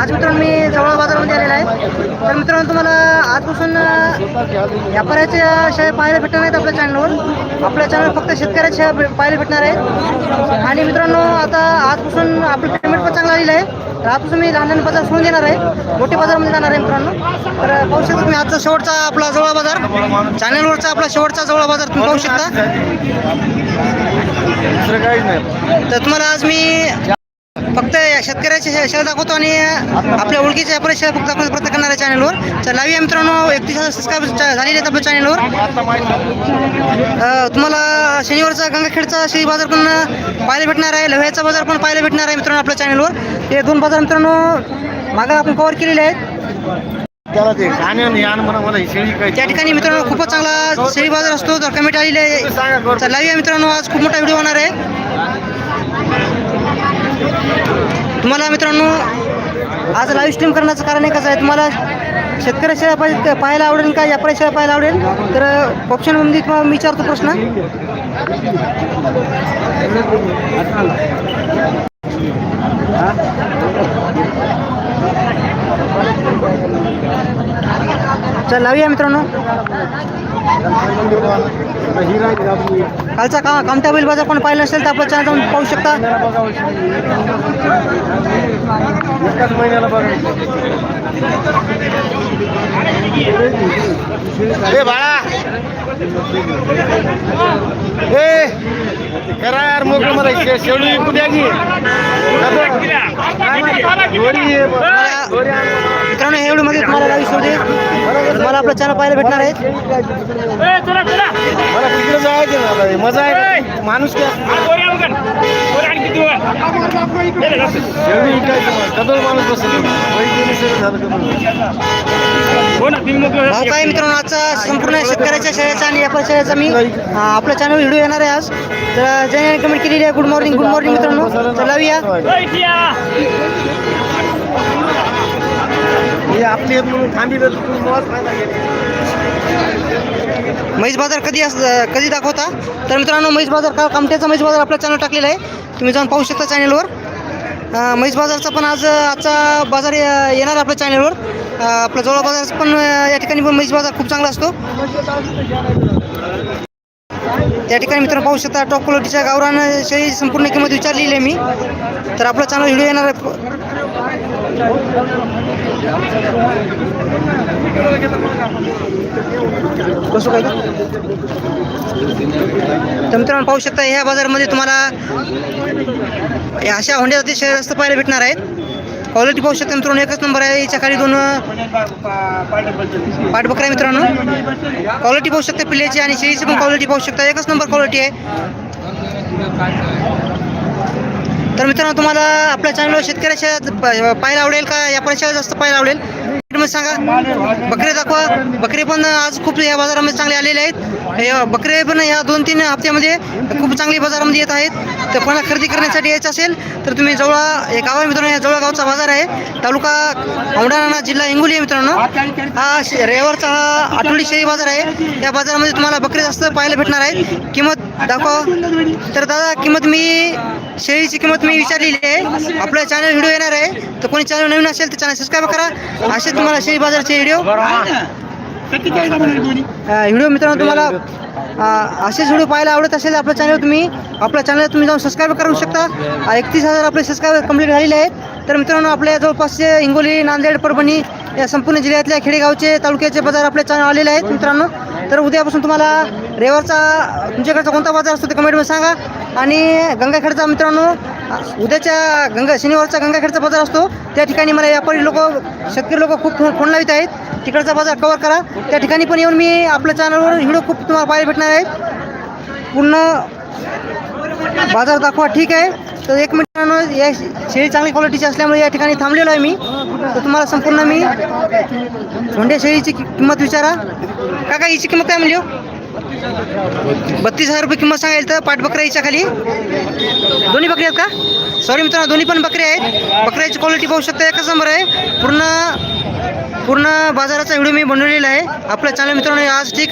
आज मित्रांनो मी जवळ बाजारामध्ये आलेला आहे. तर मित्रांनो तुम्हाला आजपासून व्यापाऱ्याच्या शेळ्या पाहायला भेटणार नाहीत आपल्या चॅनलवर आपल्या चॅनल फक्त शेतकऱ्याच्या पाहायला भेटणार आहेत. आणि मित्रांनो आता आजपासून आपलं पेमेंट पण चांगलं आलेलं आहे. तर आजपासून मी लहान लहान बाजार सोडून देणार आहे. मोठ्या बाजारामध्ये जाणार आहे मित्रांनो. तर पाहू शकता तुम्ही आजचा शेवटचा आपला जवळ बाजार. चॅनलवरचा आपला शेवटचा जवळ बाजार तुम्ही पाहू शकता. तर तुम्हाला आज मी शेतकऱ्याचे शेअर दाखवतो आणि आपल्या ओळखीचे व्यापारी शेअर फक्त दाखवण्याचा प्रयत्न करणार आहे चॅनलवर. तर लावी मित्रांनो एकतीस हजार सबस्क्राईब झालेले आहेत आपल्या चॅनलवर. तुम्हाला शनिवारचा गंगाखेडचा शेळी बाजार पण पाहायला भेटणार आहे. लव्ह्याचा बाजार पण पाहायला भेटणार आहे मित्रांनो आपल्या चॅनलवर. हे दोन बाजार मित्रांनो मागं आपण कव्हर केलेले आहेत. त्या ठिकाणी मित्रांनो खूपच चांगला शेळी बाजार असतो. तर कमेंट आलेली आहे आहे मित्रांनो आज खूप मोठा व्हिडिओ होणार आहे. तुम्हाला मित्रांनो आज लाईव्ह स्ट्रीम करण्याचं कारण एकच आहे तुम्हाला शेतकरी शेळ्या पाहिजे पाहायला आवडेल का? व्यापारी शेळ्या पाहायला आवडेल? तर ऑप्शन म्हणजे तुम्हाला मी विचारतो प्रश्न. चल लावूया मित्रांनो. कालचा का कामत्या बैल बाजार कोण पाहिलं नसेल तर आपल्या चॅनल जाऊन पाहू शकता. महिन्याला बाळा. ए. यार मोकळं मला शेळी विकू द्या की. मित्रांनो हे व्हिडिओमध्ये तुम्हाला लाईव्ह शोधे तुम्हाला आपलं चॅनल पाहायला भेटणार आहे. मला तिकडे जायचं. मजा आहे. माणूस काय काय मित्रांनो आजचा संपूर्ण शेतकऱ्याच्या शेळ्याचा आणि व्यापार शेळ्याचा मी आपला चॅनल व्हिडिओ येणार आहे आज. तर ज्याने कमेंट केलेली आहे गुड मॉर्निंग गुड मॉर्निंग मित्रांनो. तर लावूया. हे आपली थांबी म्हैस बाजार कधी अस कधी दाखवता? तर मित्रांनो म्हैस बाजार का कामट्याचा म्हैस बाजार आपला चॅनल टाकलेला आहे. तुम्ही जाऊन पाहू शकता चॅनलवर अं, म्हैस बाजारचा पण आज आजचा बाजार येणार आहे आपल्या चॅनलवर आपला जवळ बाजारचा पण या ठिकाणी पण म्हैस बाजार खूप चांगला असतो. त्या ठिकाणी मित्रांनो पाहू शकता टॉप क्वालिटीच्या गावरानं शेळी संपूर्ण किंमत विचारलेली आहे मी. तर आपला चॅनल व्हिडिओ येणार आहे. कसं काय तर मित्रांनो पाहू शकता ह्या बाजारामध्ये तुम्हाला या अशा होंड्या अतिशय जास्त पाहायला भेटणार आहेत. क्वालिटी पाहू शकता मित्रांनो एकच नंबर आहे याच्या खाली दोन पाठबकरा आहे मित्रांनो. क्वालिटी पाहू शकता पिल्ल्याची आणि शेळीची पण क्वालिटी पाहू शकता. एकच नंबर क्वालिटी आहे. तर मित्रांनो तुम्हाला आपल्या चॅनलवर शेतकऱ्याच्या प- पाहायला आवडेल का? या पैशाला जास्त पाहायला आवडेल सांगा. बकरे दाखवा. बकरे पण आज खूप या बाजारामध्ये चांगले आलेले आहेत. हे बकरे पण या दोन तीन हप्त्यामध्ये खूप चांगली बाजारामध्ये येत आहेत. तर कोणाला खरेदी करण्यासाठी यायचं असेल तर तुम्ही जवळ एक गावा मित्रांनो या जवळ गावचा बाजार आहे. तालुका औंढा जिल्हा हिंगोली आहे मित्रांनो. हा शे- रेवारचा हा आठवडी शेळी बाजार आहे. या बाजारामध्ये तुम्हाला बकरे जास्त पाहायला भेटणार आहेत. किंमत दाखवा. तर दादा किंमत मी शेळीची किंमत मी विचारलेली आहे. आपला चॅनल व्हिडिओ येणार आहे. तर कोणी चॅनल नवीन असेल तर चॅनल सबस्क्राईब करा. असे तुम्हाला शेळी बाजारचे व्हिडिओ व्हिडिओ मित्रांनो तुम्हाला असेच व्हिडिओ पाहायला आवडत असेल आपल्या चॅनल तुम्ही आपल्या चॅनल तुम्ही जाऊन सबस्क्राईब करू शकता. एकतीस हजार आपले सबस्क्राईब कंप्लीट झालेले आहेत. तर मित्रांनो आपल्या जवळपासचे हिंगोली नांदेड परभणी या संपूर्ण जिल्ह्यातल्या खेडेगावचे तालुक्याचे बाजार आपल्या चॅनल आलेले आहेत मित्रांनो. तर उद्यापासून तुम्हाला रविवारचा तुमच्याकडचा कोणता बाजार असतो ते कमेंटमध्ये सांगा. आणि गंगाखेडचा मित्रांनो उद्याच्या गंगा शनिवारचा गंगाखेडचा बाजार असतो. त्या ठिकाणी मला व्यापारी लोक शेतकरी लोक खूप फोन फोन लावित आहेत. तिकडचा बाजार कवर करा. त्या ठिकाणी पण येऊन मी आपल्या चॅनलवर व्हिडिओ खूप तुम्हाला पाहायला भेटणार आहेत. पूर्ण बाजार दाखवा ठीक आहे. तर एक मिनिटानं या शेळी चांगली क्वालिटीची असल्यामुळे या ठिकाणी थांबलेलो आहे मी. तर तुम्हाला संपूर्ण मी धोंड्या शेळीची किंमत विचारा. काका हिची किंमत काय म्हणजे बत्तीस हजार रुपये किंमत सांगायला तर पाठबकऱ्या हिच्या खाली. दोन्ही बकरी आहेत का? सॉरी मित्रांनो दोन्ही पण बकऱ्या आहेत. बकऱ्याची क्वालिटी पाहू शकता एकच नंबर आहे. पूर्ण पूर्ण बाजाराचा व्हिडिओ मी बनवलेला आहे. आपल्या चॅनल मित्रांनो आज ठीक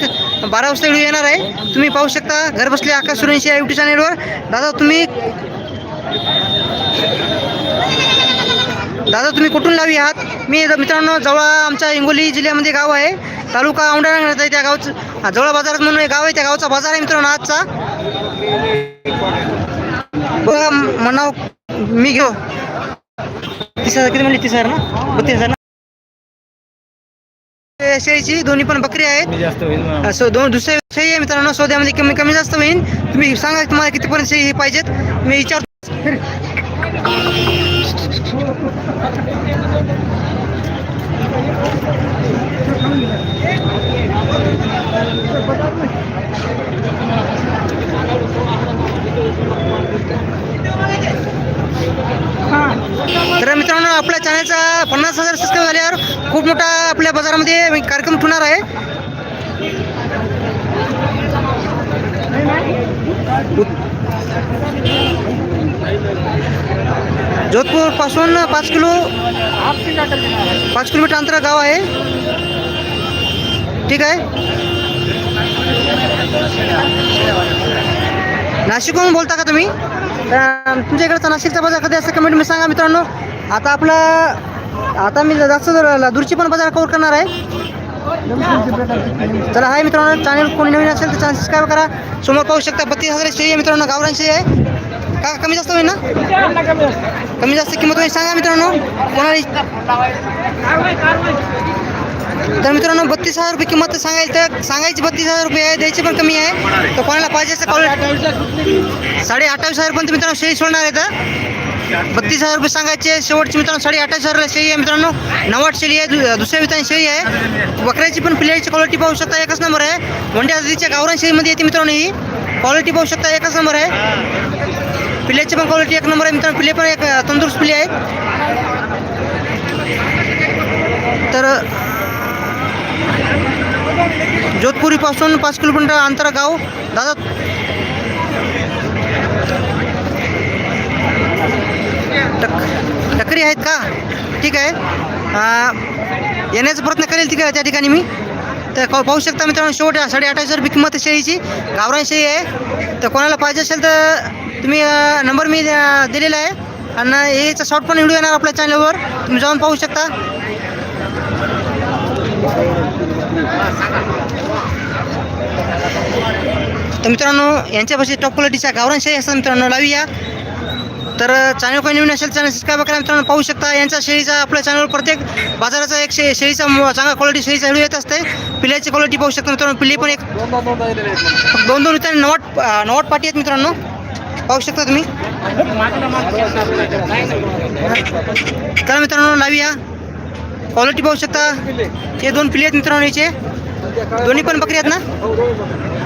बारा वाजता व्हिडिओ येणार आहे. तुम्ही पाहू शकता घर बसले आकाश सुरेंशी या युट्यूब चॅनलवर दादा तुम्ही दादा तुम्ही कुठून लावी आहात? मी मित्रांनो जवळ आमच्या हिंगोली जिल्ह्यामध्ये गाव आहे. तालुका औंढा आहे त्या गावचं हा, जवळ बाजारात म्हणून गाव आहे त्या गावचा बाजार आहे मित्रांनो आजचा. बघा म्हणाव मी घेऊ. तीस हजार किती म्हणले तीस हजार ना? बत्तीस हजार ना? शेळीची दोन्ही पण बकरी आहेत. सो दोन दुसरे शेळी आहे मित्रांनो सौद्यामध्ये कमी कमी जास्त होईल. तुम्ही सांगा तुम्हाला कितीपर्यंत शेळी पाहिजेत. मी विचार तर मित्रांनो आपल्या चॅनलचा पन्नास हजार सबस्क्राईब झाल्यावर खूप मोठा आपल्या बाजारामध्ये कार्यक्रम ठेवणार आहे. जोधपूरपासून पाच किलो पाच किलोमीटर अंतर गाव आहे. ठीक आहे? नाशिकहून बोलता का तुम्ही? अं, तुमच्या इकडचा नाशिकचा बाजार कधी असं कमेंटमध्ये सांगा मित्रांनो. आता आपला आता मी जास्त दूरची पण बाजार कवर करणार आहे. चला हाय मित्रांनो चॅनल कोणी नवीन असेल तर सबस्क्राईब करा. समोर पाहू शकता बत्तीस हजार शेळी आहे मित्रांनो गावरान आहे. का कमी जास्त होईल ना? कमी जास्त किंमत होईल सांगा मित्रांनो. कोणाला तर मित्रांनो बत्तीस हजार रुपये किंमत सांगायची तर सांगायची बत्तीस हजार रुपये आहे द्यायची पण कमी आहे. तर कोणाला पाहिजे असं कॉल साडे अठ्ठावीस हजारपर्यंत मित्रांनो शेळी सोडणार आहे तर. बत्तीस हजार रुपये सांगायचे शेवटची मित्रांनो साडे अठ्ठावीस हजार शेळी आहे मित्रांनो. नवाट शेळी आहे दु- दुसऱ्या मित्रांनी शेळी आहे. बकऱ्याची पण प्लेयरची क्वालिटी पाहू शकता एकच नंबर आहे. वंड्या आधीच्या गावरान शेळीमध्ये येते मित्रांनो ही. क्वालिटी पाहू शकता एकच नंबर आहे. पिल्याची पण क्वालिटी एक नंबर आहे मित्रांनो. पिले पण एक तंदुरुस्त पिले आहेत तर जोधपुरीपासून पाच किलोमीटर अंतर गाव. दादा टक टकरी आहेत का? ठीक आहे. येण्याचा प्रयत्न करेल ठीक आहे त्या ठिकाणी मी. तर क- पाहू शकता मित्रांनो शेवट साडे अठ्ठावीस रुपये किंमत शेळीची. गावरान शेळी आहे. तर कोणाला पाहिजे असेल तर तुम्ही नंबर मी दिलेला आहे. आणि याचा शॉर्ट पण व्हिडिओ येणार आपल्या चॅनलवर तुम्ही जाऊन पाहू शकता. तर मित्रांनो यांच्यापाशी टॉप क्वालिटीच्या गावरान शेळी असतात मित्रांनो लावूया. तर चॅनल काही नवीन असेल चॅनल सबस्क्राईब करा मित्रांनो पाहू शकता. यांचा शेळीचा आपल्या चॅनलवर प्रत्येक बाजाराचा एक शे शेळीचा चांगला क्वालिटी शेळीचा व्हिडिओ येत असते. पिल्याची क्वालिटी पाहू शकता मित्रांनो. पिल्ली पण एक दोन दोन मित्रांनो नवाट नवाट पाटी आहेत मित्रांनो. पाहू शकता तुम्ही. तर मित्रांनो लावूया. क्वालिटी पाहू शकता. हे दोन पिल्ले आहेत मित्रांनो याचे. दोन्ही पण बकरी आहेत ना?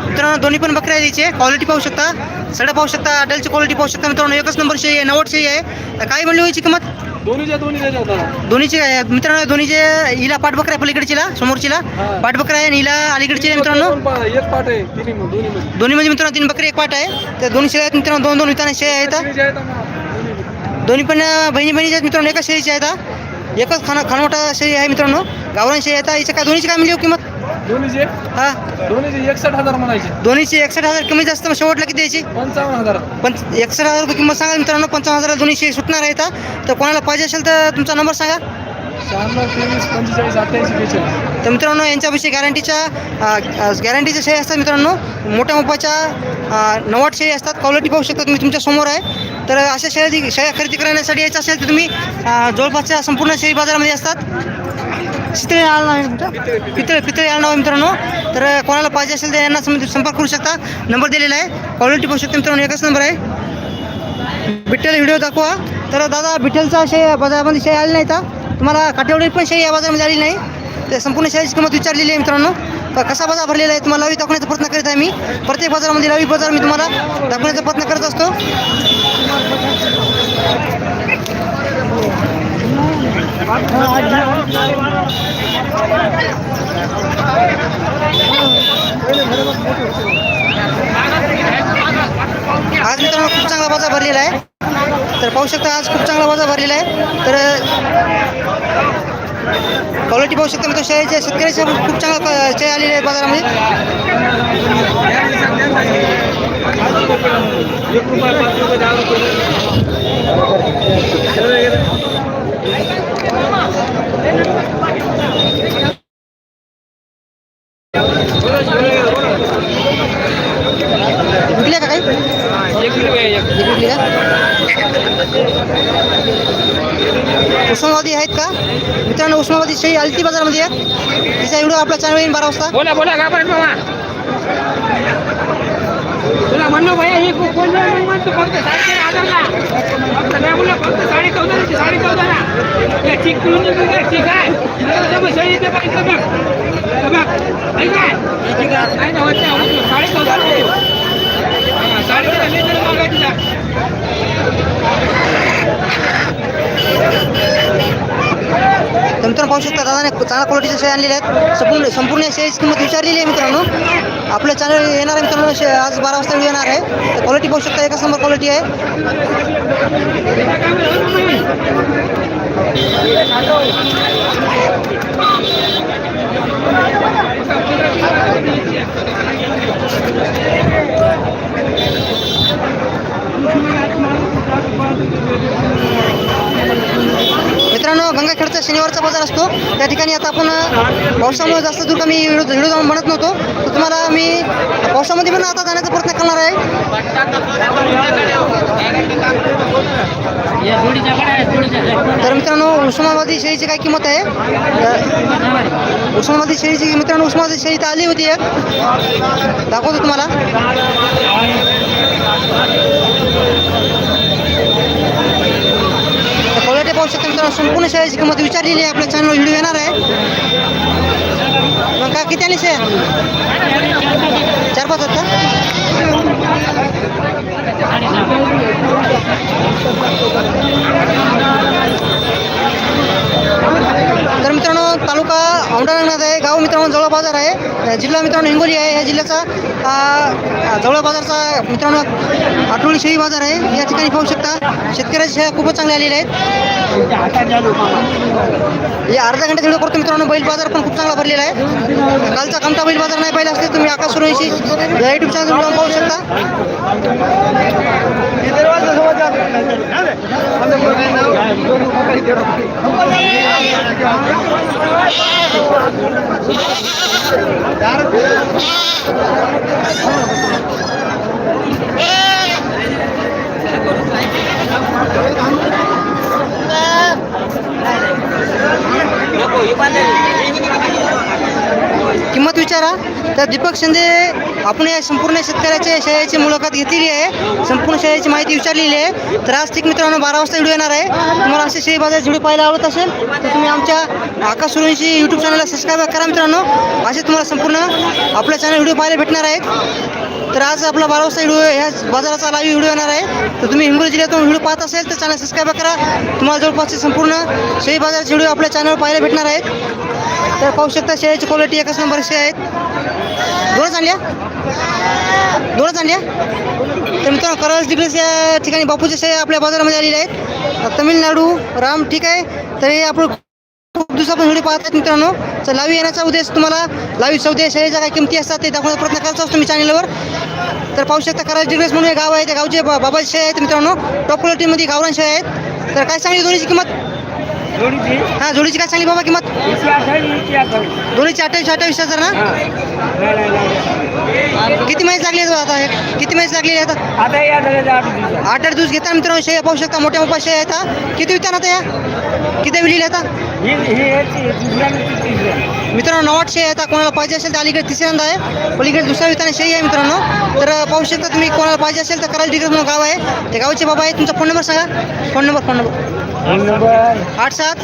मित्रांनो दोन्ही पण बकऱ्या आहेत याचे क्वालिटी पाहू शकता. सड्या पाहू शकता. अटेलची क्वालिटी पाहू शकता. मित्रांनो एकच नंबर शेळी आहे शेळी आहे. तर काय म्हणली व्हायची किंमत? दोन्ही त्याच्यात होता. दोन्हीची. मित्रांनो दोन्हीचे हिला पाठबकरा आहे पलीकडचीला समोरचीला. हा. पाठबकरा आहे आणि हिला अलीकडची आहे. मित्रांनो दोन्ही. दोन्ही म्हणजे मित्रांनो तीन बकरी एक पाठ आहे. त्या दोन शेळ्या आहेत मित्रांनो. दोन दोन मित्रांनो शेळ्या आहेत. दोन्ही. दोन्ही पण बहिणी बहिणीच्या आहेत मित्रांनो एकाच शेळीची आहेत हा. एकच खाना खानवटा शेळी आहे मित्रांनो. गावरान शेळी आहेत हिच्या काय दोन्हीची काय मिळली हो किंमत? दोन्हीचे? हा. दोन्हीचे एकसठ हजार म्हणायचे. एकसष्ट हजार कमी जास्त मग शेवटला किती द्यायची? पंचावन्न हजार. पण एकसष्ट हजार रुपये किंमत सांगा मित्रांनो पंचावन्न हजार दोन्ही शेळी सुटणार आहेत हा. तर कोणाला पाहिजे असेल तर तुमचा नंबर सांगा. शहाण्णव तेवीस पंचेचाळीस अठ्ठ्याऐंशी बेचाळीस. तर मित्रांनो यांच्याविषयी गॅरंटीच्या गॅरंटीच्या शेळी असतात मित्रांनो. मोठ्या मोपाच्या नवाट शेळी असतात. क्वालिटी पाहू शकता तुम्ही तुमच्यासमोर आहे. तर अशा शेळी शेळ्या खरेदी करण्यासाठी यायचं असेल तर तुम्ही अ, जवळपासच्या संपूर्ण शेळी बाजारामध्ये असतात. पितळे आलं नाव तुमचं? पितळे पितळे आलं नाव मित्रांनो. तर कोणाला पाहिजे असेल तर यांना सं- संपर्क करू शकता. नंबर दिलेला आहे. क्वालिटी पाहू शकता मित्रांनो. एकच नंबर आहे. बिठ्ठल व्हिडिओ दाखवा. तर दादा बिठ्ठलचा शे बाजारामध्ये शेळी आली नाही तर तुम्हाला काटेवडी पण शेळी या बाजारामध्ये आली नाही. तर संपूर्ण शेळीची किंमत विचारलेली आहे मित्रांनो. तर कसा बाजार भरलेला आहे तुम्हाला लावी दाखवण्याचा प्रयत्न करीत आहे मी. प्रत्येक बाजारामध्ये लावी बाजार मी तुम्हाला दाखवण्याचा प्रयत्न करत असतो. आज मित्रांनो खूप चांगला बाजार भरलेला आहे. तर पाहू शकता आज खूप चांगला बाजार भरलेला आहे. तर क्वालिटी पाहू शकता मित्र शेळीच्या शेतकऱ्याच्या खूप चांगला शेळी आलेली आहे बाजारामध्ये एक रुपये पाच रुपये दहा रुपये विकल्या का काही विकली का उस्मानाबादी आहेत का मित्रांनो उस्मानाबाद शेळी आलती बाजारामध्ये आहे तिचा व्हिडिओ आपला चॅनल येईल बारा वाजता. बोला बोला का पण मामा तुला म्हणलो भैया ही खूप कोण म्हणतो फक्त साडे हजारला. फक्त नाही म्हणलं फक्त साडे चौदाची साडे चौदाला. या ठीक करून ठीक आहे. तुला सही इथे पाहिजे बघ. हे बघ नाही काय? नाही होत नाही, साडे चौदाला. हा, साडे चौदा मागायची जा. तर मित्रांनो पाहू शकता दादाने चांगल्या क्वालिटीच्या शेळ्या आणलेल्या आहेत. संपूर्ण संपूर्ण या शेळीची किंमत विचारलेली आहे मित्रांनो. आपल्या चॅनल येणार आहे मित्रांनो शे- आज बारा वाजता व्हिडिओ येणार आहे. तर क्वालिटी पाहू शकता एकच नंबर क्वालिटी आहे. मित्रांनो गंगाखेडचा शनिवारचा बाजार असतो. त्या ठिकाणी आता आपण पावसामुळे जास्त दूर कमी व्हिडिओ व्हिडिओ जाऊन म्हणत नव्हतो. तर तुम्हाला मी पावसामध्ये पण आता जाण्याचा प्रयत्न करणार आहे. तर मित्रांनो उस्मानाबादी शेळीची काय किंमत आहे? तर उस्मानाबादी शेळीची मित्रांनो उस्मानाबादी शेळी तर आली होती एक. दाखवतो तुम्हाला तर क्वालिटी पाहू शकता मित्रांनो संपूर्ण शेळ्याची किंमत विचारलेली आहे. आपल्या चॅनल व्हिडिओ येणार आहे. मग का किती आली शेळ्या चार पाच आहेत का? तर मित्रांनो तालुका औंढानागनाथ आहे. गाव मित्रांनो जवळ बाजार आहे. जिल्हा मित्रांनो हिंगोली आहे. या जिल्ह्याचा जवळ बाजारचा मित्रांनो आठवडी शेळी बाजार आहे. या ठिकाणी पाहू शकता शेतकऱ्याच्या शेळ्या खूपच चांगल्या आलेल्या आहेत या अर्धा घंटा व्हिडिओ करतो मित्रांनो बैल बाजार पण खूप चांगला भरलेला आहे. कालचा कमता बैल बाजार नाही पाहिला असते तुम्ही आकाश सुरवंशी या युट्यूब चॅनल पाहू शकता. Ini किंमत विचारा. तर दीपक शिंदे आपण या संपूर्ण शेतकऱ्याच्या शेळ्याची मुलाखत घेतलेली आहे. संपूर्ण शाळेची माहिती विचारलेली आहे. तर आज ठीक मित्रांनो बारा वाजता व्हिडिओ येणार आहे. तुम्हाला असे शेळी बाजार व्हिडिओ पाहायला आवडत असेल तर तुम्ही आमच्या आकाश यूट्यूब चॅनलला सबस्क्राईब करा मित्रांनो. असे तुम्हाला संपूर्ण आपल्या चॅनल व्हिडिओ पाहायला भेटणार आहेत. तर आज आपला बारा वाजता व्हिडिओ ह्या बाजाराचा लाईव्ह व्हिडिओ येणार आहे. तर तुम्ही हिंगोली जिल्ह्यातून व्हिडिओ पाहत असेल तर चॅनल सबस्क्राईब करा. तुम्हाला जवळपासचे संपूर्ण शेळी बाजाराचे व्हिडिओ आपल्या चॅनलवर पाहायला भेटणार आहेत. तर पाहू शकता शेळ्याची क्वालिटी एकाच नंबरची आहेत. दोनच आणल्या दोनच आणल्या तर मित्रांनो करज डिग्रीज या ठिकाणी बापूच्या शेळ्या आपल्या बाजारामध्ये आलेल्या आहेत. तमिळनाडू राम ठीक आहे. तर हे आपण खूप दिवसापासून व्हिडिओ पाहत आहेत मित्रांनो. तर लाईव्ह येण्याचा उद्देश तुम्हाला लाईव्ह चौदे शेळीच्या काय किमती असतात ते दाखवण्याचा प्रयत्न करत असतो मी चॅनलवर. तर पाहू शकता कराज डिग्रेस म्हणून हे गाव आहे त्या गावचे बा- बाबाचे शेळे आहेत मित्रांनो. टॉप क्वालिटीमध्ये गावरान शेळे आहेत. तर काय सांगली दोन्हीची किंमत? हां जोडीची काय सांगली बाबा किंमत. दोन्हीची अठ्ठावीस अठ्ठावीस हजार ना. किती महिने लागले आता? हे? किती महिने लागले आता? आठ आठ दिवस घेता मित्रांनो शेळ्या पाहू शकता मोठ्या मोठ्या शेळ्या आहेत. किती विकता आता या? किती विलील आता. मित्रांनो नवाट शेळ्या आहेत कोणाला पाहिजे असेल तर अलीकडे तिसऱ्यांदा आहे. पलीकडे दुसऱ्या विताने शेळी आहे मित्रांनो. तर पाहू शकता तुम्ही कोणाला पाहिजे असेल तर करायला डिग्रेस म्हणून गाव आहे. त्या गावचे बाबा आहे तुमचा फोन नंबर सांगा. Phone number phone number phone number आठ सात.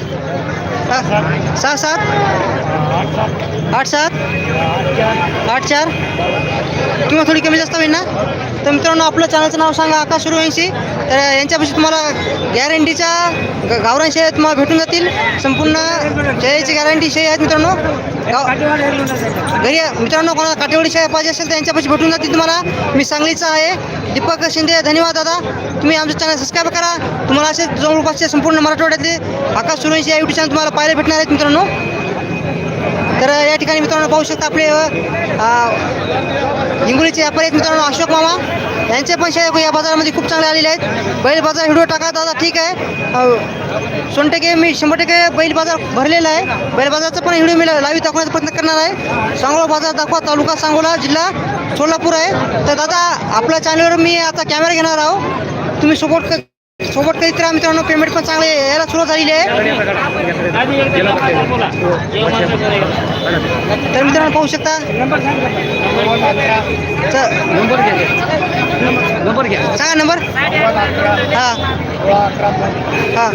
सहा सात. आठ सात. आठ चार. किंवा थोडी कमी जास्त होईल ना? तर मित्रांनो आपलं चॅनलचं नाव सांगा आकाश सूर्यवंशी तर यांच्यापाशी तुम्हाला गॅरंटीच्या गावरान शेळ्या तुम्हाला भेटून जातील. संपूर्ण शेळ्याची गॅरंटी शेळी आहेत मित्रांनो. गाव घरी मित्रांनो कोणाला काटेवाडी शेळ्या पाहिजे असेल तर यांच्यापाशी भेटून जातील तुम्हाला. मी सांगलीचा आहे. दीपक शिंदे धन्यवाद दादा. तुम्ही आमचं चॅनल सबस्क्राईब करा. तुम्हाला असे जवळपासचे संपूर्ण मराठवाड्यातले आकाश सूर्यवंशी या युट्यूब चॅनल तुम्हाला पाहायला भेटणार आहेत मित्रांनो. तर या ठिकाणी मित्रांनो पाहू शकता आपले हिंगोलीचे व्यापारी आहेत मित्रांनो अशोक मामा. यांचे पण शेअर या बाजारामध्ये खूप चांगले आलेले आहेत. बैल बाजार व्हिडिओ टाका दादा ठीक आहे. अ, टक्के मी शंभर टक्के बैल बाजार भरलेला आहे. बैल बाजारचा पण व्हिडिओ मी लाईव्ह दाखवण्याचा प्रयत्न करणार आहे. सांगोला बाजार दाखवा तालुका सांगोला जिल्हा सोलापूर आहे. तर दादा आपल्या चॅनलवर मी आता कॅमेरा घेणार आहो तुम्ही सपोर्ट सोबत काही तर मित्रांनो पेमेंट पण चांगले यायला सुरुवात झालेली आहे. तर मित्रांनो पाहू शकता. नंबर घ्या नंबर सांगा नंबर हां. हां.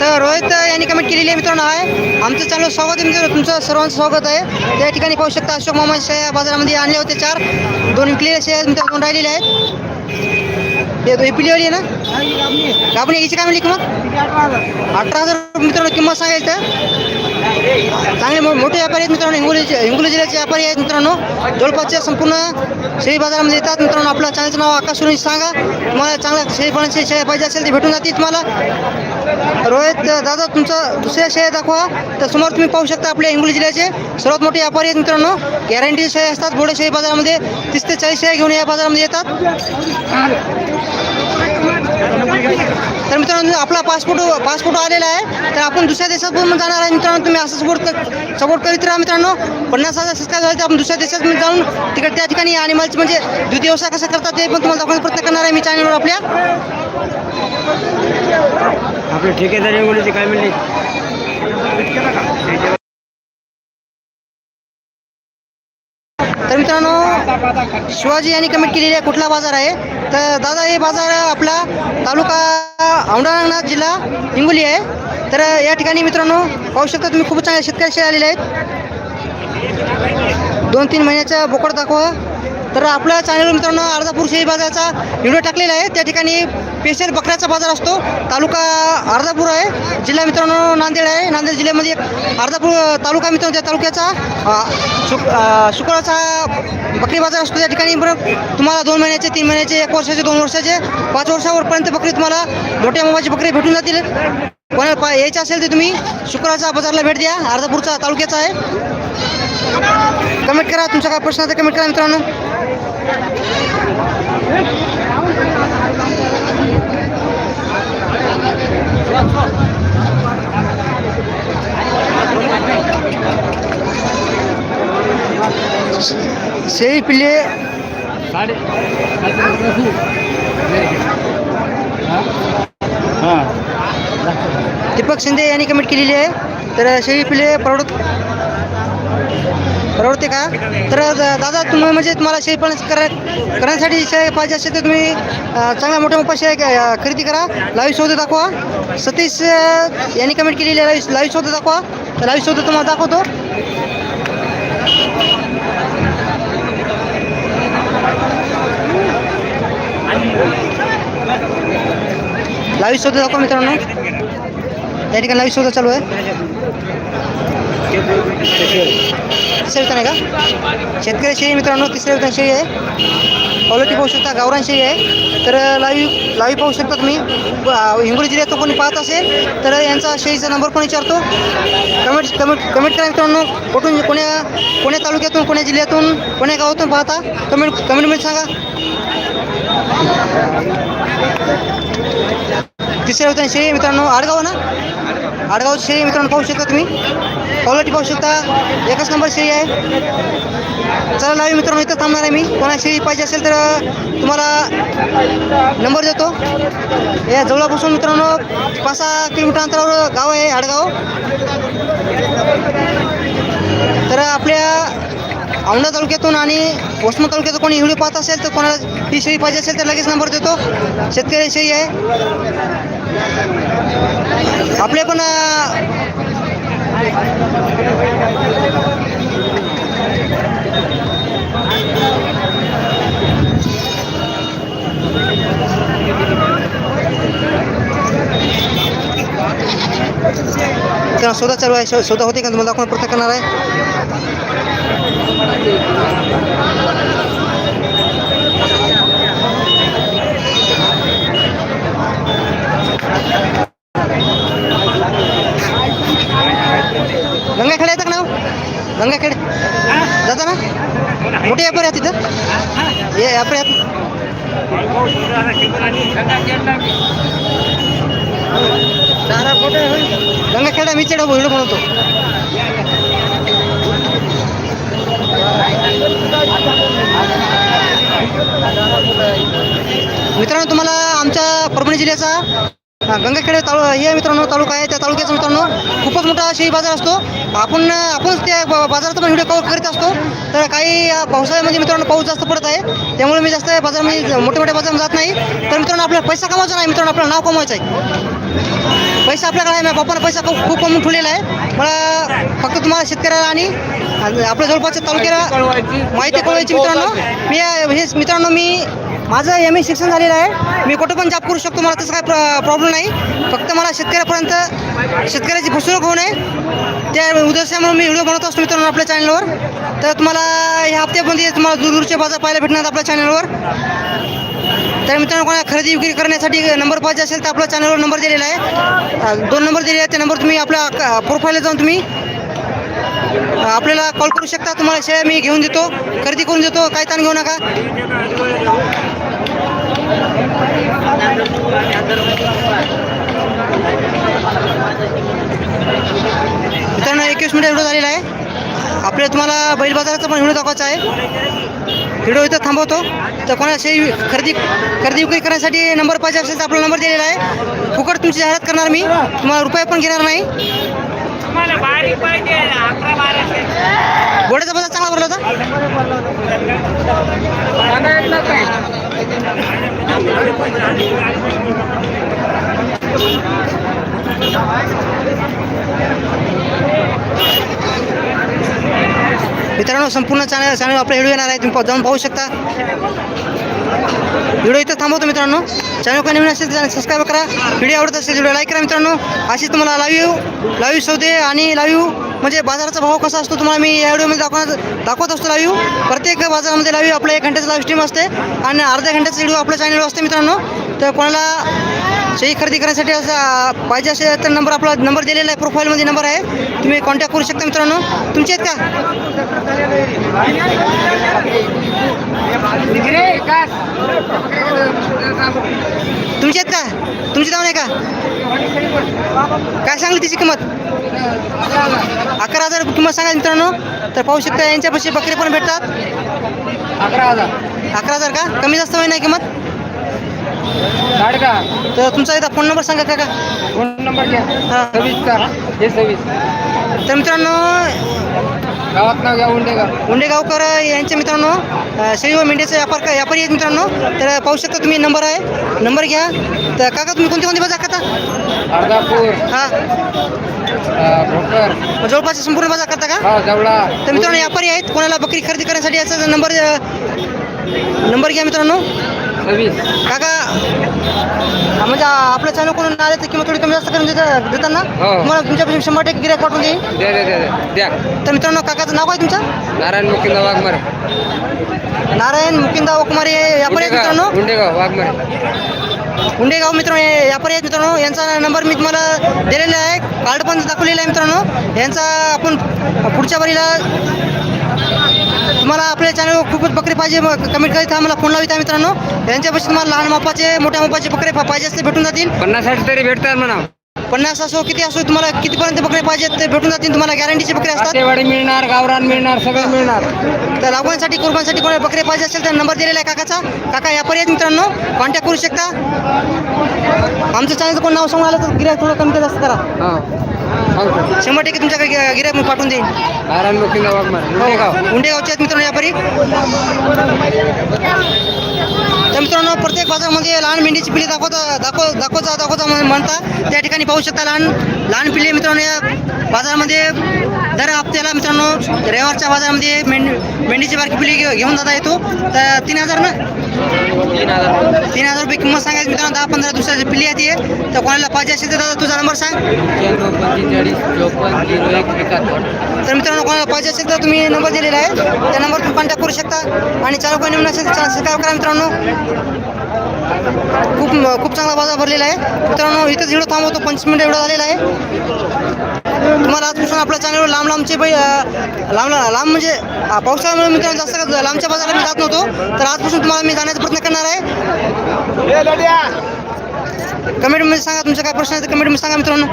तर रोहित यांनी कमेंट केलेली आहे मित्रांनो आहे आमचं चांगलं स्वागत आहे तुमचं सर्वांचं स्वागत आहे. त्या ठिकाणी पाहू शकता अशोक मोहम्मद बाजारामध्ये आणले होते चार. दोन विकलेले शेअर मित्र दोन राहिलेले आहेत. हे दोन पिलीवाली आहे ना आपण याची काय म्हणली किंमत अठरा हजार। मित्रांनो किंमत सांगायची तर चांगले मोठे व्यापारी आहेत मित्रांनो हिंगोली हिंगोली जिल्ह्याचे व्यापारी आहेत मित्रांनो. जवळपासच्या संपूर्ण शेळी बाजारामध्ये येतात मित्रांनो आपल्या चॅनलचं नाव आकाश सुरेश सांगा. तुम्हाला चांगल्या शेळीपाण्याची शेळ्या पाहिजे असेल ते भेटून जातील तुम्हाला. रोहित दादा तुमचं दुसऱ्या शेळ्या दाखवा. तर समोर तुम्ही पाहू शकता आपल्या हिंगोली जिल्ह्याचे सर्वात मोठे व्यापारी आहेत मित्रांनो. गॅरंटी शेळ्या असतात. बोडे शेळी बाजारामध्ये तीस ते चाळीस शेळ्या घेऊन या बाजारामध्ये येतात. तर मित्रांनो आपला पासपोर्ट पासपोर्ट आलेला आहे. तर आपण दुसऱ्या देशात पण जाणार आहे मित्रांनो. तुम्ही असं सपोर्ट सपोर्ट करीत राहा मित्रांनो. पन्नास हजार सबस्क्राईब झाले तर आपण दुसऱ्या देशात जाऊन तिकडे त्या ठिकाणी animals म्हणजे द्वितीय व्यवसाय कसा करतात ते पण तुम्हाला दाखवण्याचा प्रयत्न करणार आहे मी चॅनलवर आपल्या. आपले ठेकेदार हिंगोलीचे काय म्हणले? तर मित्रांनो शिवाजी यांनी कमेंट केलेली आहे. कुठला बाजार आहे? तर दादा हे बाजार आपला तालुका औंढानाथ जिल्हा हिंगोली आहे. तर या ठिकाणी मित्रांनो पाहू शकता तुम्ही खूप चांगले शेतकरी आलेले आहेत. दोन तीन महिन्याचा बोकड दाखवा. तर आपल्या चॅनल मित्रांनो अर्धापूर शेळी बाजाराचा व्हिडिओ टाकलेला आहे. त्या ठिकाणी स्पेशल बकऱ्याचा बाजार असतो. तालुका अर्धापूर आहे. जिल्हा मित्रांनो नांदेड आहे. नांदेड जिल्ह्यामध्ये एक अर्धापूर तालुका मित्रांनो त्या तालुक्याचा शुक शुक्रवारचा बकरी बाजार असतो. त्या ठिकाणी बरं तुम्हाला दोन महिन्याचे तीन महिन्याचे एक वर्षाचे दोन वर्षाचे पाच वर्षावरपर्यंत बकरी तुम्हाला मोठ्या मोबाईलची बकरी भेटून जातील. कोणाला यायचं असेल तर तुम्ही शुक्रवारचा बाजारला भेट द्या. अर्धापूरचा तालुक्याचा आहे. कमेंट करा तुमचा काय प्रश्न आहे कमेंट करा मित्रांनो. शेळी पिल्ले. हां. दीपक शिंदे यांनी कमेंट केलेली आहे. तर शेळी पिल्ले परवडत परवडते का? तर दादा तुम्ही म्हणजे तुम्हाला शेळी पालन करा करण्यासाठी शेळी पाहिजे असेल तर तुम्ही चांगल्या मोठ्या मोठ्या शेळ्या खरेदी करा. लाईव्ह शोध दाखवा. सतीश यांनी कमेंट केलेली आहे. लाईव्ह लाईव्ह शोध दाखवा. तर लाईव्ह शोध तुम्हाला दाखवतो. लाईव्ह शोध दाखवा मित्रांनो. या ठिकाणी लाईव्ह शोध चालू आहे. तिसऱ्या विधान आहे का? शेतकरी शेळी मित्रांनो तिसऱ्या विधान शेळी आहे. क्वालिटी पाहू शकता गावरान शेळी आहे. तर लाईव्ह लाईव्ह पाहू शकता तुम्ही. हिंगोली जिल्ह्यात कोणी पाहत असेल तर यांचा शेळीचा नंबर पण विचारतो. कमेंट कमेंट कमेंट करा मित्रांनो. कुठून कोण्या कोण्या तालुक्यातून कोण्या जिल्ह्यातून कोण्या गावातून पाहता? कमेंट कमेंटमध्ये सांगा. तिसऱ्या विधान शेळी मित्रांनो आडगाव ना? आडगाव शेळी मित्रांनो पाहू शकता तुम्ही. क्वालिटी पाहू शकता. एकच नंबर शेळी आहे. चला लाईव्ह मित्रांनो इथं थांबणार आहे मी. कोणा शेळी पाहिजे असेल तर तुम्हाला नंबर देतो. या जवळपासून मित्रांनो पाच सहा किलोमीटर अंतरावर गाव आहे आडगाव तर आपल्या औंढा तालुक्यातून आणि वसमत तालुक्यातून कोणी व्हिडिओ पाहत असेल तर कोणाला ही शेळी पाहिजे असेल तर लगेच नंबर देतो. शेतकरी शेळी आहे. आपले पण अं, तेव्हा शोधा चालू आहे शो- शोधा होते का तुम्हाला दाखवून प्रयत्न करणार आहे गंगाखेड येतं का नाव? गंगाखेड. जाता ना? मोठे व्यापारी आहे तिथं? हे व्यापारी आहेत गंगाखेडा मी चेडा व्हिडिओ बनवतो मित्रांनो तुम्हाला आमच्या परभणी जिल्ह्याचा गंगाखेडे तालु हे मित्रांनो तालुका आहे त्या तालुक्याचा मित्रांनो खूपच मोठा शेळी बाजार असतो. आपण आपण त्या बाजाराचा पण व्हिडिओ कवर करीत असतो. तर काही पावसाळ्यामध्ये म्हणजे मित्रांनो पाऊस जास्त पडत आहे. त्यामुळे मी जास्त बाजारामध्ये मोठ्या मोठ्या बाजारात जात नाही. तर मित्रांनो आपल्याला पैसा कमवायचा नाही. मित्रांनो आपल्याला नाव कमवायचं आहे. पैसा आपल्याकडे आहे माझ्या बापानं पैसा खूप खूप कमवून ठेवलेला आहे. मला फक्त तुम्हाला शेतकऱ्याला आणि आपल्या जवळपासच्या तालुक्याला माहिती कळवायची मित्रांनो. मी हे मित्रांनो मी माझं एम ए शिक्षण झालेलं आहे. मी कुठं पण जॉब करू शकतो मला तसं काय प्रॉब्लेम नाही. फक्त मला शेतकऱ्यापर्यंत शेतकऱ्याची फसवणूक होऊ नये. त्या उद्देशामुळे मी व्हिडिओ बनवत असतो मित्रांनो आपल्या चॅनलवर तर तुम्हाला ह्या हप्त्यामध्ये तुम्हाला दूरदूरचे बाजार पाहायला भेटणार आपल्या चॅनलवर तर मित्रांनो कोणा खरेदी विक्री करण्यासाठी नंबर पाहिजे असेल तर आपला चॅनलवर नंबर दिलेला आहे. दोन नंबर दिलेले आहेत. ते नंबर तुम्ही आपला प्रोफाईलला जाऊन तुम्ही आपल्याला कॉल करू शकता. तुम्हाला शेळ्या मी घेऊन देतो. खरेदी करून देतो. काय ताण घेऊ नका. मित्रांनो एकवीस मिनिट एवढं झालेला आहे. आपल्याला तुम्हाला बैल बाजाराचा पण व्हिडिओ दाखवायचा आहे. व्हिडिओ इथं थांबवतो. तर कोणाला शेळी खरेदी खरेदी विक्री करण्यासाठी नंबर पाहिजे असेल तर आपला नंबर दिलेला आहे. फुकट तुमची जाहिरात करणार मी. तुम्हाला रुपये पण घेणार नाही. घोड्याचा बाजार चांगला भरला होता? मित्रांनो संपूर्ण चॅनल चॅनल आपला व्हिडिओ येणार आहे. तुम्ही जाऊन पाहू शकता. व्हिडिओ इथं थांबवतो मित्रांनो. चॅनल काही नवीन असेल सबस्क्राईब करा. व्हिडिओ आवडत असेल व्हिडिओ लाईक करा मित्रांनो. अशीच तुम्हाला लाईव्ह लाईव्ह सौदे आणि लाईव्ह म्हणजे बाजाराचा भाव कसा असतो तुम्हाला मी या व्हिडिओमध्ये दाखवणार दाखवत असतो लाईव्ह प्रत्येक बाजारामध्ये लाईव्ह आपल्या एक घंट्याचं लाईव्ह स्ट्रीम असते. आणि अर्ध्या घंट्याचा व्हिडिओ आपल्या चॅनलवर असते मित्रांनो. तर कोणाला शेळी खरेदी करण्यासाठी असं पाहिजे असेल तर नंबर आपला नंबर दिलेला आहे प्रोफाईलमध्ये नंबर आहे. तुम्ही कॉन्टॅक्ट करू शकता मित्रांनो. तुमचे आहेत का? तुमचे आहेत का? तुमची दावण आहे का? काय सांगली तिची किंमत? अकरा हजार किंमत सांगा मित्रांनो. तर पाहू शकता यांच्यापाशी बकरी पण भेटतात. अकरा हजार. अकरा हजार का? कमी जास्त नाही किंमत? तर तुमचा एकदा फोन नंबर सांगा काका. फोन नंबर घ्या. हां. सव्वीस का? हे सव्वीस. तर मित्रांनो गावात नाव घ्या उंडे का उंडेगावकर यांचे मित्रांनो शेळी व मेंढ्याचे व्यापार व्यापारी आहेत मित्रांनो तर पाहू शकता तुम्ही नंबर आहे. नंबर घ्या. तर काका तुम्ही कोणते कोणते बाजार करता अर्धापूर. हां. जवळपास संपूर्ण बाजार करता का? जवळा. तर मित्रांनो व्यापारी आहेत. कोणाला बकरी खरेदी करण्यासाठी याचा नंबर नंबर घ्या मित्रांनो. काका म्हणजे आपल्या चॅनल कोण आले तर किंमत थोडी कमी जास्त करून देता देताना? हो. तुम्हाला तुमच्यापासून शंभर टक्के गिरायक पाठवून देईन. द्या द्या द्या द्या. तर मित्रांनो काकाचं नाव काय तुमचं? नारायण मुकिंदा वाघमारे. नारायण मुकिंदा ओकुमारी हे व्यापारी आहेत मित्रांनो? उंडेगाव वाघमारे. उंडेगाव मित्र हे व्यापारी आहेत मित्रांनो यांचा नंबर मी तुम्हाला दिलेला आहे. कार्ड पण दाखवलेला आहे मित्रांनो. यांचा आपण पुढच्या वारीला तुम्हाला आपल्या चॅनलवर खूपच बकरी पाहिजे कमेंट करीत मला फोन लावित आहे मित्रांनो. यांच्यापाशी तुम्हाला लहान मापाचे मोठ्या मापाचे बकरे पाहिजे असते भेटून जातील. पन्नास साठ तरी भेटतात म्हणा पन्नास असो किती असो तुम्हाला कितीपर्यंत बकरे पाहिजेत ते भेटून जातील. तुम्हाला गॅरंटीचे बकरे असतात. मिळणार गावरान मिळणार सगळं मिळणार. तर लागवणसाठी कुर्बानसाठी कोणाला बकरे पाहिजे असेल तर नंबर दिलेला आहे काकाचा. काका व्यापारी आहेत मित्रांनो कॉन्टॅक्ट करू शकता. आमचं चॅनलचं कोण नाव सांगून आलं तर गिरायक थोडं कमी जास्त करा. हा. सांगतो. शंभर टक्के तुमच्याकडे गिरा- गिरायक मी पाठवून देईन. नारायण मुकिंदा वाघमारे. उंडेगाव. उंडेगावचे आहेत मित्रांनो व्यापारी तर मित्रांनो प्रत्येक बाजारामध्ये लहान मेंढीची पिल्ली दाखवता दाखव दाखवता दाखवता म्हण- म्हणता. त्या ठिकाणी पाहू शकता लहान लहान पिल्ली मित्रांनो या बाजारामध्ये दर हप्त्याला मित्रांनो रविवारच्या बाजारामध्ये मेंढ मेंढीची बारकी पिल्ली घे- घेऊन जाता येतो. तर तीन हजार ना? तीन हजार. तीन हजार रुपये किंमत सांगायची मित्रांनो दहा पंधरा दिवसाची पिल्ली आहे ती. तर कोणाला पाहिजे असेल तर दादा तुझा नंबर सांग. तर मित्रांनो कोणाला पाहिजे असेल तर तुम्ही नंबर दिलेला आहे. त्या नंबर तुम्ही कॉन्टॅक्ट करू शकता. आणि चालू काही नवीन असेल तर सबस्क्राईब करा मित्रांनो. खूप खूप चांगला बाजार भरलेला आहे. मित्रांनो इथेच व्हिडिओ थांबवतो. पंचवीस मिनिट एवढा झालेला आहे. तुम्हाला आजपासून आपल्या चॅनलवर लांब लांबचे पै लांब लांब म्हणजे पावसाळ्यामुळे मित्रांनो जास्त लांबच्या बाजाराला मी जात नव्हतो. तर आजपासून तुम्हाला मी जाण्याचा प्रयत्न करणार आहे. कमेंटमध्ये सांगा तुमचा काय प्रश्न आहे तर कमेंटमध्ये सांगा मित्रांनो.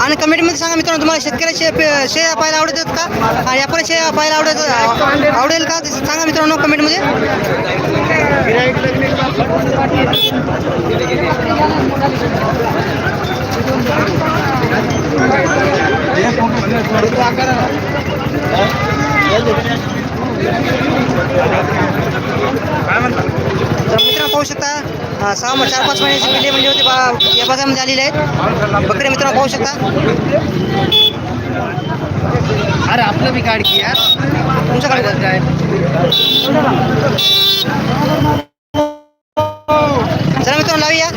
आणि कमेंटमध्ये सांगा मित्रांनो तुम्हाला शेतकऱ्याचे शे शेळ्या पाहायला आवडतात का? आणि व्यापारी शेया पाहायला आवडत आवडेल का? सांगा मित्रांनो कमेंटमध्ये तर मित्रांनो पाहू शकता सहा मग चार पाच महिन्याची पिल्ले म्हणजे होते बा या भागामध्ये आलेले आहेत. बकरे मित्रांनो पाहू शकता. अरे आपलं बी काढ की यार. तुमच्याकडे काय चला मित्रांनो लावूया.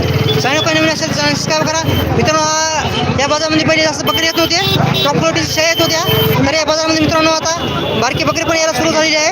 चॅनल काही नवीन असेल चॅनल सबस्क्राईब करा. मित्रांनो या बाजारामध्ये पहिले जास्त बकरी येत नव्हते. टॉप क्वालिटीची शेळ्या येत होत्या. तर या बाजारामध्ये मित्रांनो आता बारकी बकरी पण यायला सुरू झालेली आहे.